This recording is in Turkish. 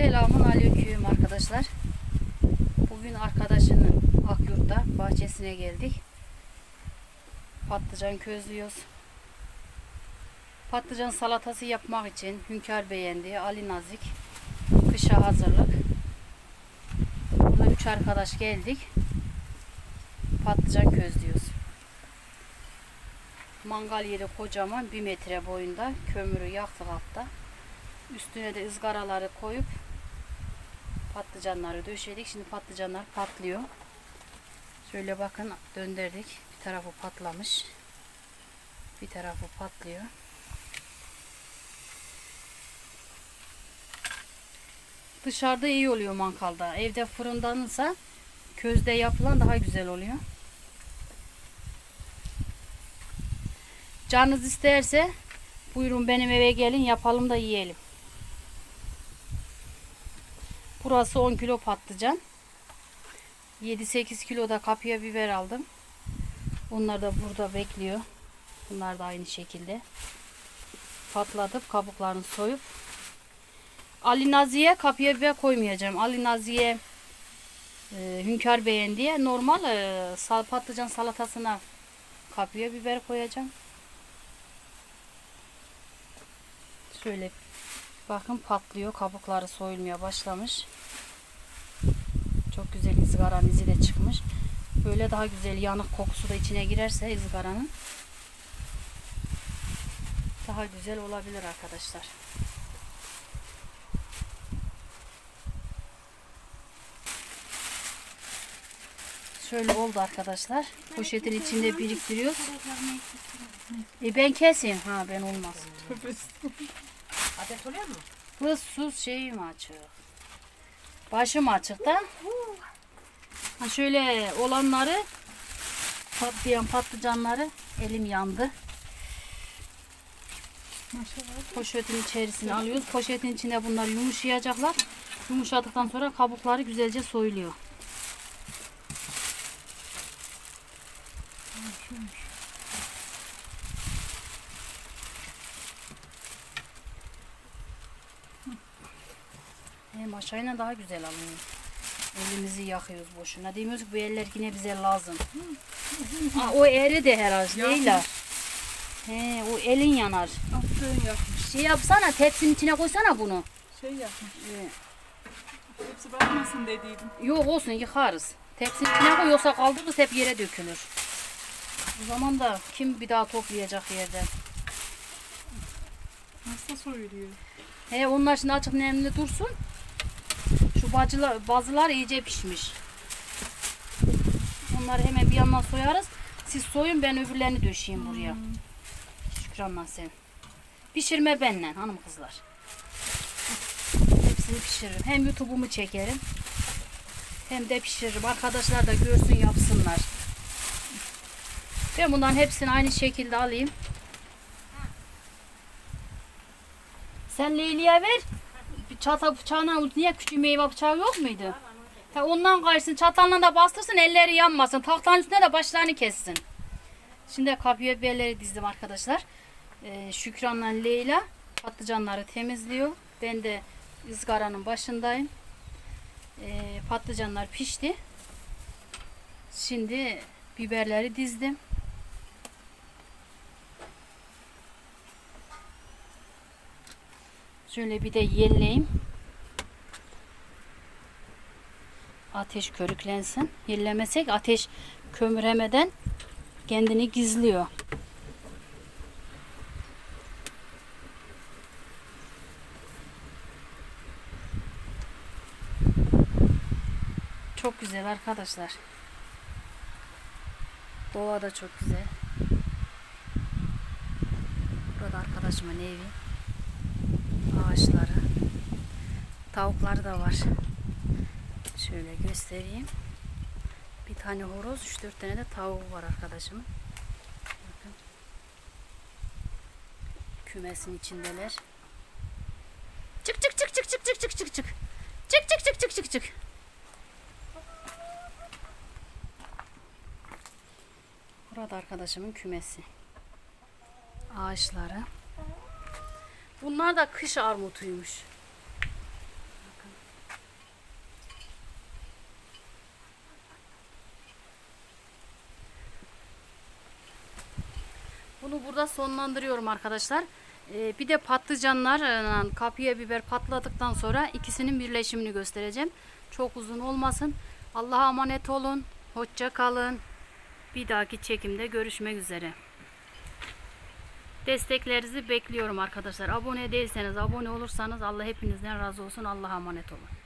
Selamun aleyküm arkadaşlar. Bugün arkadaşının Akyurt'ta bahçesine geldik. Patlıcan közlüyoruz. Patlıcan salatası yapmak için Hünkar beğendi. Ali Nazik. Kışa hazırlık. Burada üç arkadaş geldik. Patlıcan közlüyoruz. Mangal yeri kocaman bir metre boyunda. Kömürü yaktık altta. Üstüne de ızgaraları koyup patlıcanları döşedik. Şimdi patlıcanlar patlıyor. Şöyle bakın döndürdük. Bir tarafı patlamış. Bir tarafı patlıyor. Dışarıda iyi oluyor mangalda. Evde fırındanırsa közde yapılan daha güzel oluyor. Canınız isterse buyurun benim eve gelin yapalım da yiyelim. Burası 10 kilo patlıcan. 7-8 kilo da kapya biber aldım. Bunlar da burada bekliyor. Bunlar da aynı şekilde. Patlatıp kabuklarını soyup Ali Nazi'ye kapya biber koymayacağım. Ali Nazi'ye e, Hünkar beğen diye normal e, sal, patlıcan salatasına kapya biber koyacağım. Şöyle bakın patlıyor. Kabukları soyulmaya başlamış. Çok güzel ızgaranın izi de çıkmış. Böyle daha güzel yanık kokusu da içine girerse ızgaranın daha güzel olabilir arkadaşlar. Şöyle oldu arkadaşlar. Poşetin içinde biriktiriyoruz. E ben keseyim. Ha ben olmaz. Adet oluyor mu? Kız sus şeyim açık. Başım açık da. Ha şöyle olanları patlayan patlıcanları elim yandı. Poşetin içerisine alıyoruz. Poşetin içinde bunlar yumuşayacaklar. Yumuşadıktan sonra kabukları güzelce soyuluyor. Hem aşağıyla daha güzel alınıyor. Elimizi yakıyoruz boşuna. Demiyoruz ki bu eller yine bize lazım. Aa, o eri de herhalde Leyla. He, o elin yanar. Attığın yapmış. Şey yapsana tepsinin içine koysana bunu. Şey yapmış. Ee, Hepsi bakmasın dediydim. yok olsun yıkarız. Tepsinin içine koy yoksa kaldırırız hep yere dökülür. O zaman da kim bir daha toplayacak yerden? Nasıl soyuluyor? He onlar şimdi açık nemli dursun. Şu bacılar, bazılar iyice pişmiş. Onları hemen bir yandan soyarız. Siz soyun ben öbürlerini döşeyeyim buraya. Şükranla sen. Pişirme benle hanım kızlar. Hepsini pişiririm. Hem YouTube'umu çekerim. Hem de pişiririm. Arkadaşlar da görsün yapsınlar. Ben bunların hepsini aynı şekilde alayım. Sen Leyli'ye ver. Çatal bıçağına niye küçük meyve bıçağı yok muydu? Ha, ondan kaysın çatalla da bastırsın elleri yanmasın. Tahtanın üstüne de başlarını kessin. Şimdi kapıya biberleri dizdim arkadaşlar. Ee, Şükran'la Leyla patlıcanları temizliyor. Ben de ızgaranın başındayım. Ee, patlıcanlar pişti. Şimdi biberleri dizdim. Şöyle bir de yelleyeyim. Ateş körüklensin. Yellemesek ateş kömüremeden kendini gizliyor. Çok güzel arkadaşlar. Doğa da çok güzel. Burada arkadaşımın evi ağaçları. Tavukları da var. Şöyle göstereyim. Bir tane horoz, 3-4 tane de tavuğu var arkadaşımın. Bakın. Kümesin içindeler. Çık çık çık çık çık çık çık çık çık. Çık çık çık çık çık çık. Burada arkadaşımın kümesi. Ağaçları. Bunlar da kış armutuymuş. Bunu burada sonlandırıyorum arkadaşlar. Ee, bir de patlıcanlarla kapya biber patladıktan sonra ikisinin birleşimini göstereceğim. Çok uzun olmasın. Allah'a emanet olun. Hoşça kalın. Bir dahaki çekimde görüşmek üzere. Desteklerinizi bekliyorum arkadaşlar. Abone değilseniz abone olursanız Allah hepinizden razı olsun. Allah'a emanet olun.